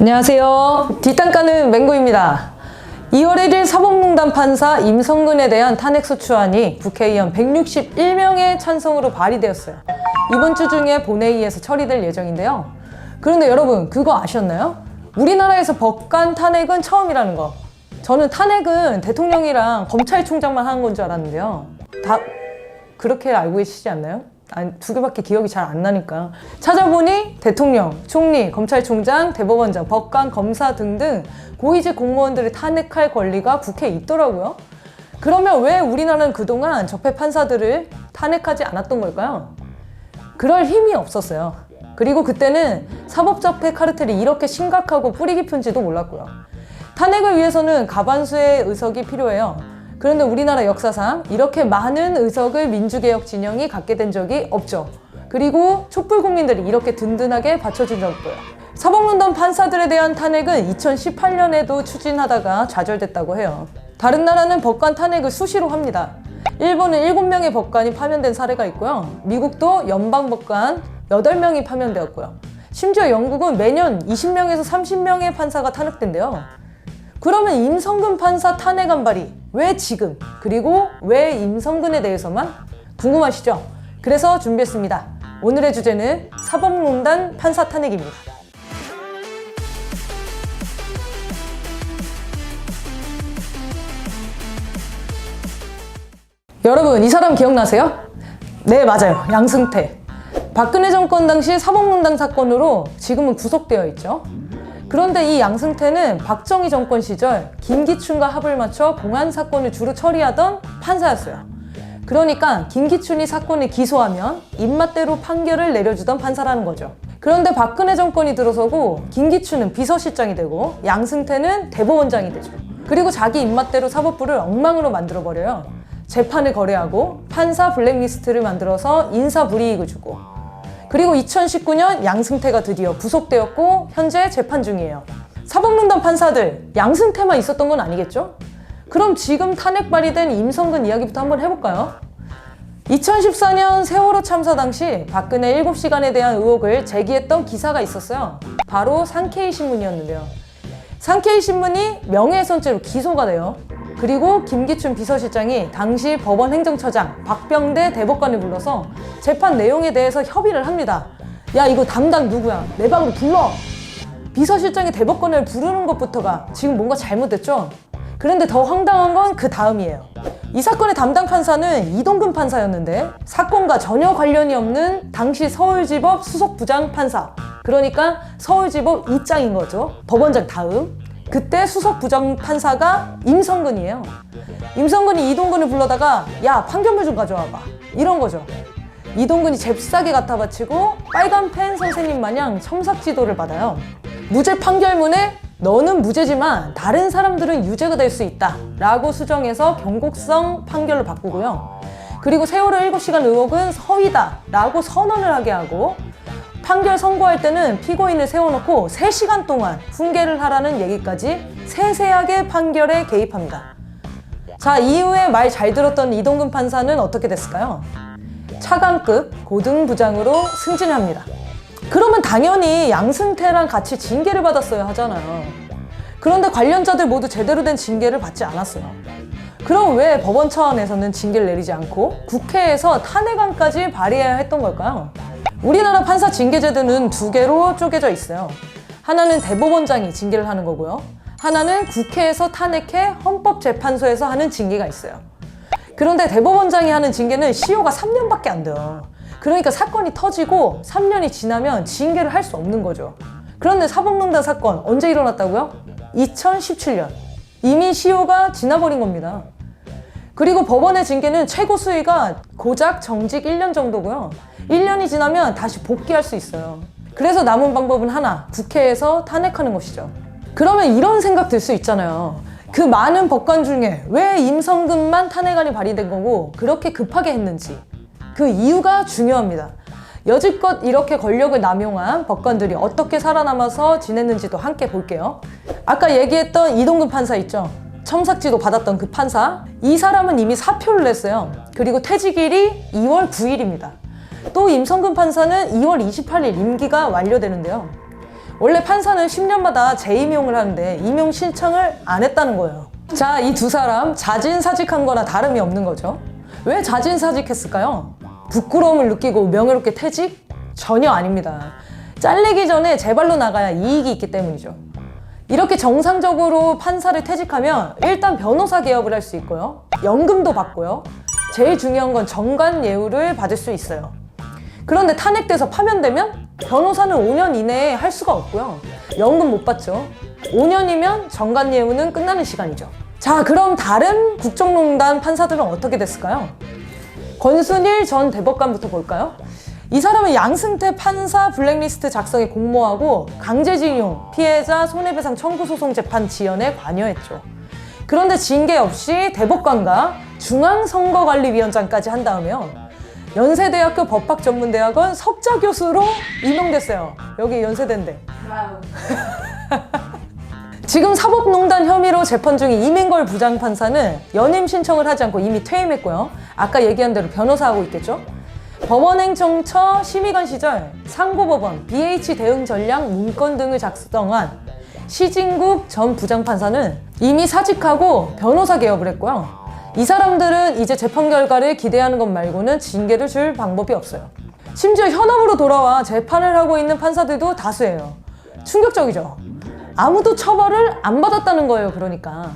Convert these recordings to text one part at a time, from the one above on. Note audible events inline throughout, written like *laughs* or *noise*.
안녕하세요. 뒷담가는 맹구입니다. 2월 1일 사법농단 판사 임성근에 대한 탄핵소추안이 국회의원 161명의 찬성으로 발의되었어요. 이번 주 중에 본회의에서 처리될 예정인데요. 그런데 여러분, 그거 아셨나요? 우리나라에서 법관 탄핵은 처음이라는 거. 저는 탄핵은 대통령이랑 검찰총장만 하는 건 줄 알았는데요. 다 그렇게 알고 계시지 않나요? 두 개밖에 기억이 잘 안 나니까. 찾아보니 대통령, 총리, 검찰총장, 대법원장, 법관, 검사 등등 고위직 공무원들을 탄핵할 권리가 국회에 있더라고요. 그러면 왜 우리나라는 그동안 적폐 판사들을 탄핵하지 않았던 걸까요? 그럴 힘이 없었어요. 그리고 그때는 사법적폐 카르텔이 이렇게 심각하고 뿌리 깊은지도 몰랐고요. 탄핵을 위해서는 가반수의 의석이 필요해요. 그런데 우리나라 역사상 이렇게 많은 의석을 민주개혁 진영이 갖게 된 적이 없죠. 그리고 촛불 국민들이 이렇게 든든하게 받쳐준 적도요. 사법농단 판사들에 대한 탄핵은 2018년에도 추진하다가 좌절됐다고 해요. 다른 나라는 법관 탄핵을 수시로 합니다. 일본은 7명의 법관이 파면된 사례가 있고요. 미국도 연방 법관 8명이 파면되었고요. 심지어 영국은 매년 20명에서 30명의 판사가 탄핵된대요. 그러면 임성근 판사 탄핵안 발의 왜 지금? 그리고 왜 임성근에 대해서만 궁금하시죠? 그래서 준비했습니다. 오늘의 주제는 사법농단 판사 탄핵입니다. 여러분 이 사람 기억나세요? 네 맞아요 양승태 박근혜 정권 당시 사법농단 사건으로 지금은 구속되어 있죠 그런데 이 양승태는 박정희 정권 시절 김기춘과 합을 맞춰 공안 사건을 주로 처리하던 판사였어요. 그러니까 김기춘이 사건을 기소하면 입맛대로 판결을 내려주던 판사라는 거죠. 그런데 박근혜 정권이 들어서고 김기춘은 비서실장이 되고 양승태는 대법원장이 되죠. 그리고 자기 입맛대로 사법부를 엉망으로 만들어버려요. 재판을 거래하고 판사 블랙리스트를 만들어서 인사 불이익을 주고 그리고 2019년 양승태가 드디어 구속되었고 현재 재판 중이에요. 사법농단 판사들 양승태만 있었던 건 아니겠죠? 그럼 지금 탄핵 발의된 임성근 이야기부터 한번 해볼까요? 2014년 세월호 참사 당시 박근혜 7시간에 대한 의혹을 제기했던 기사가 있었어요. 바로 상케이 신문이었는데요. 상케이 신문이 명예훼손죄로 기소가 돼요. 그리고 김기춘 비서실장이 당시 법원 행정처장 박병대 대법관을 불러서 재판 내용에 대해서 협의를 합니다. 야 이거 담당 누구야? 내 방으로 불러. 비서실장이 대법관을 부르는 것부터가 지금 뭔가 잘못됐죠? 그런데 더 황당한 건 그 다음이에요. 이 사건의 담당 판사는 이동근 판사였는데 사건과 전혀 관련이 없는 당시 서울지법 수석부장 판사. 그러니까 서울지법 이장인 거죠. 법원장 다음. 그때 수석 부장 판사가 임성근이에요. 임성근이 이동근을 불러다가 야 판결문 좀 가져와봐 이런 거죠. 이동근이 잽싸게 갖다 바치고 빨간 펜 선생님 마냥 첨삭 지도를 받아요. 무죄 판결문에 너는 무죄지만 다른 사람들은 유죄가 될 수 있다 라고 수정해서 경곡성 판결로 바꾸고요. 그리고 세월호 7시간 의혹은 허위다 라고 선언을 하게 하고 판결 선고할 때는 피고인을 세워놓고 3시간 동안 훈계를 하라는 얘기까지 세세하게 판결에 개입합니다. 자, 이후에 말 잘 들었던 이동근 판사는 어떻게 됐을까요? 차관급 고등부장으로 승진합니다. 그러면 당연히 양승태랑 같이 징계를 받았어야 하잖아요. 그런데 관련자들 모두 제대로 된 징계를 받지 않았어요. 그럼 왜 법원 차원에서는 징계를 내리지 않고 국회에서 탄핵안까지 발의해야 했던 걸까요? 우리나라 판사 징계제도는 두 개로 쪼개져 있어요. 하나는 대법원장이 징계를 하는 거고요. 하나는 국회에서 탄핵해 헌법재판소에서 하는 징계가 있어요. 그런데 대법원장이 하는 징계는 시효가 3년밖에 안 돼요. 그러니까 사건이 터지고 3년이 지나면 징계를 할 수 없는 거죠. 그런데 사법농단 사건 언제 일어났다고요? 2017년. 이미 시효가 지나버린 겁니다. 그리고 법원의 징계는 최고 수위가 고작 정직 1년 정도고요. 1년이 지나면 다시 복귀할 수 있어요. 그래서 남은 방법은 하나, 국회에서 탄핵하는 것이죠. 그러면 이런 생각 들 수 있잖아요. 그 많은 법관 중에 왜 임성근만 탄핵안이 발의된 거고 그렇게 급하게 했는지 그 이유가 중요합니다. 여지껏 이렇게 권력을 남용한 법관들이 어떻게 살아남아서 지냈는지도 함께 볼게요. 아까 얘기했던 이동근 판사 있죠? 첨삭지도 받았던 그 판사. 이 사람은 이미 사표를 냈어요. 그리고 퇴직일이 2월 9일입니다. 또 임성근 판사는 2월 28일 임기가 완료되는데요. 원래 판사는 10년마다 재임용을 하는데 임용 신청을 안 했다는 거예요. 자, 이 두 사람 자진사직한 거나 다름이 없는 거죠. 왜 자진사직했을까요? 부끄러움을 느끼고 명예롭게 퇴직? 전혀 아닙니다. 잘리기 전에 제 발로 나가야 이익이 있기 때문이죠. 이렇게 정상적으로 판사를 퇴직하면 일단 변호사 개업을 할 수 있고요. 연금도 받고요. 제일 중요한 건 정관 예우를 받을 수 있어요. 그런데 탄핵돼서 파면되면 변호사는 5년 이내에 할 수가 없고요. 연금 못 받죠. 5년이면 정관 예우는 끝나는 시간이죠. 자, 그럼 다른 국정농단 판사들은 어떻게 됐을까요? 권순일 전 대법관부터 볼까요? 이 사람은 양승태 판사 블랙리스트 작성에 공모하고 강제징용, 피해자 손해배상 청구 소송 재판 지연에 관여했죠. 그런데 징계 없이 대법관과 중앙선거관리위원장까지 한 다음에요. 연세대학교 법학전문대학원 석좌 교수로 임명됐어요. 여기 연세대인데. *laughs* 지금 사법농단 혐의로 재판 중인 이민걸 부장판사는 연임 신청을 하지 않고 이미 퇴임했고요. 아까 얘기한 대로 변호사하고 있겠죠. 법원행정처 심의관 시절 상고법원 BH 대응 전략 문건 등을 작성한 시진국 전 부장판사는 이미 사직하고 변호사 개업을 했고요. 이 사람들은 이제 재판 결과를 기대하는 것 말고는 징계를 줄 방법이 없어요. 심지어 현업으로 돌아와 재판을 하고 있는 판사들도 다수예요. 충격적이죠. 아무도 처벌을 안 받았다는 거예요, 그러니까.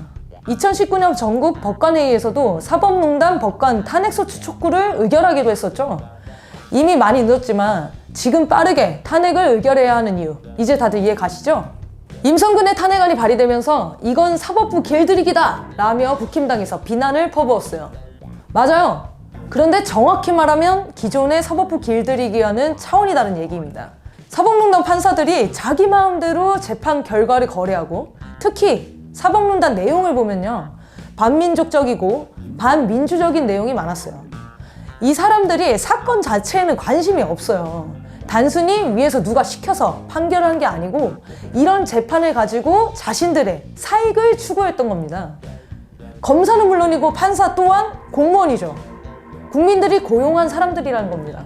2019년 전국 법관회의에서도 사법농단 법관 탄핵소추 촉구를 의결하기로 했었죠. 이미 많이 늦었지만 지금 빠르게 탄핵을 의결해야 하는 이유 이제 다들 이해 가시죠? 임성근의 탄핵안이 발의되면서 이건 사법부 길들이기다 라며 국힘당에서 비난을 퍼부었어요. 맞아요. 그런데 정확히 말하면 기존의 사법부 길들이기와는 차원이 다른 얘기입니다. 사법농단 판사들이 자기 마음대로 재판 결과를 거래하고 특히 사법농단 내용을 보면요. 반민족적이고 반민주적인 내용이 많았어요. 이 사람들이 사건 자체에는 관심이 없어요. 단순히 위에서 누가 시켜서 판결한 게 아니고 이런 재판을 가지고 자신들의 사익을 추구했던 겁니다. 검사는 물론이고 판사 또한 공무원이죠. 국민들이 고용한 사람들이라는 겁니다.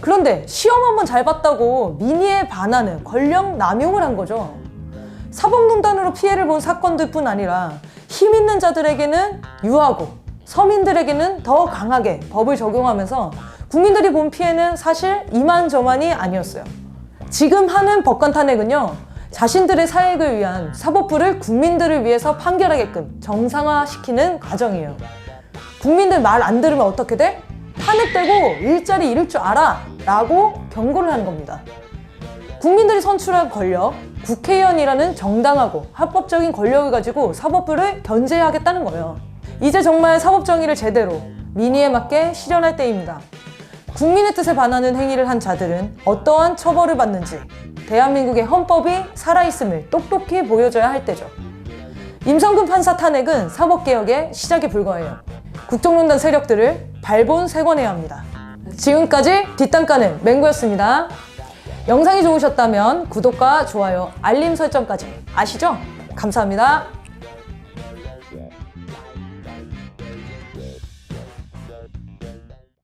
그런데 시험 한번 잘 봤다고 민의에 반하는 권력 남용을 한 거죠. 사법농단으로 피해를 본 사건들 뿐 아니라 힘 있는 자들에게는 유하고 서민들에게는 더 강하게 법을 적용하면서 국민들이 본 피해는 사실 이만저만이 아니었어요. 지금 하는 법관 탄핵은요, 자신들의 사익을 위한 사법부를 국민들을 위해서 판결하게끔 정상화시키는 과정이에요. 국민들 말 안 들으면 어떻게 돼? 탄핵되고 일자리 잃을 줄 알아! 라고 경고를 하는 겁니다. 국민들이 선출한 권력, 국회의원이라는 정당하고 합법적인 권력을 가지고 사법부를 견제하겠다는 거예요. 이제 정말 사법 정의를 제대로 민의에 맞게 실현할 때입니다. 국민의 뜻에 반하는 행위를 한 자들은 어떠한 처벌을 받는지 대한민국의 헌법이 살아있음을 똑똑히 보여줘야 할 때죠. 임성근 판사 탄핵은 사법개혁의 시작에 불과해요. 국정농단 세력들을 발본색원해야 합니다. 지금까지 뒷담가는 맹구였습니다. 영상이 좋으셨다면 구독과 좋아요, 알림 설정까지 아시죠? 감사합니다.